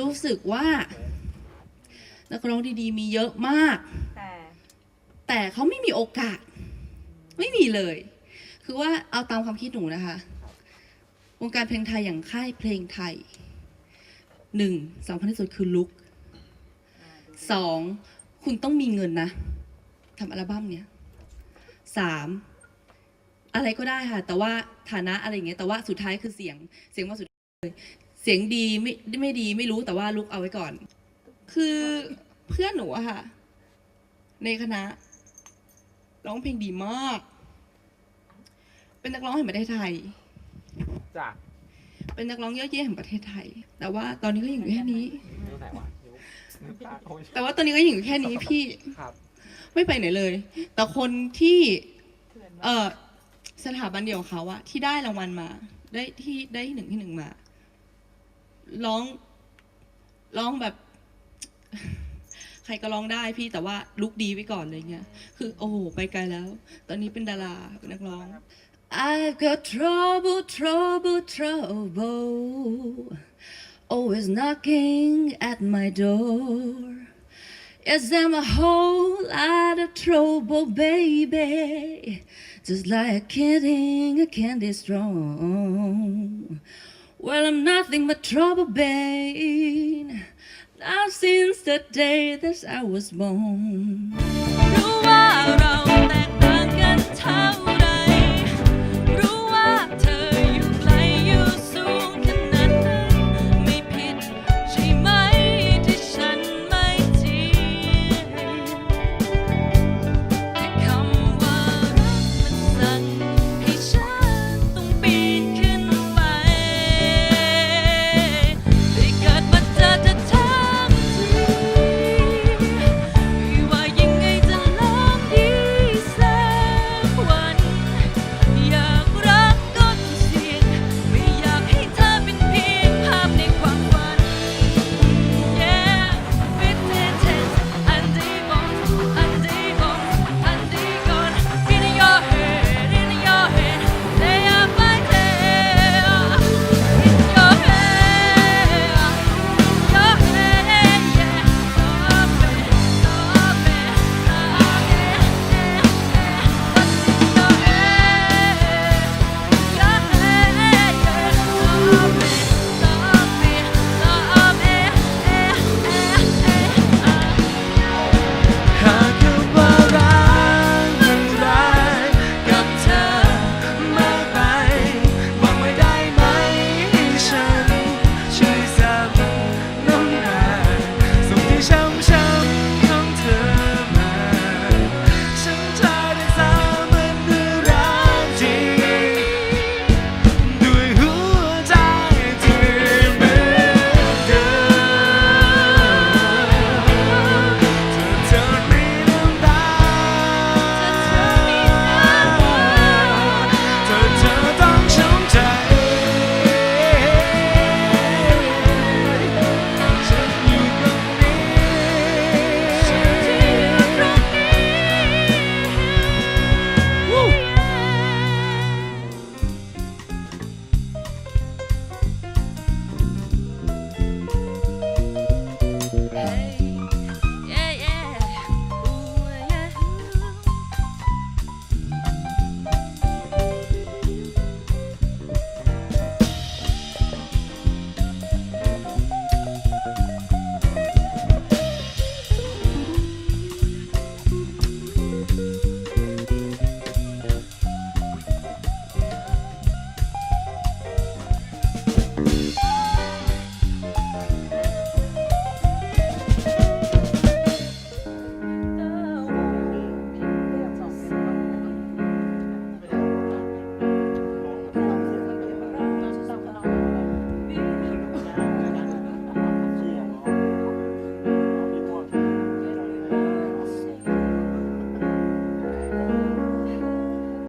รู้สึกว่า นักร้องดีๆ มีเยอะมาก แต่แต่เขาไม่มีโอกาส ไม่มีเลย คือว่าเอาตามความคิดหนูนะคะวงการเพลงไทยอย่างค่ายเพลงไทยหนึ่งสำคัญที่สุดคือลุกสองคุณต้องมีเงินนะทำอัลบั้มเนี้ยสามอะไรก็ได้ค่ะ แต่ว่าฐานะอะไรอย่างเงี้ยแต่ว่าสุดท้ายคือเสียงเสียงว่าสุดท้ายเลย เสียงดีไม่ไม่ดีไม่รู้แต่ว่าลุกเอาไว้ก่อน คือเพื่อนหนูอะค่ะ ในคณะร้องเพลงดีมาก เป็นนักร้องแห่งประเทศไทย จ้ะเป็นนักร้องยอดเยี่ยมแห่งประเทศไทย แต่ว่าตอนนี้ก็ยังอยู่แค่นี้ นิ้วไหนวะนิ้วนิ้วกลางโอ้ยแต่ว่าตอนนี้ก็ยังอยู่แค่นี้พี่ครับไม่ไปไหนเลย แต่คนที่ เออสถาบันเดียวกับเขาอะที่ได้รางวัลมา ได้ที่ได้ที่หนึ่งที่หนึ่งมา ร้องร้องแบบ ใครก็ร้องได้พี่แต่ว่าลุกดีไว้ก่อนอะไรเงี้ย คือโอ้โหไปไกลแล้ว ตอนนี้เป็นดารานักร้อง I've got trouble, trouble, trouble. Always knocking at my door. Yes, I'm a whole lot of trouble, baby. Just like a kidding, a candy strong. Well, I'm nothing but trouble, babe. Now since the day that I was born.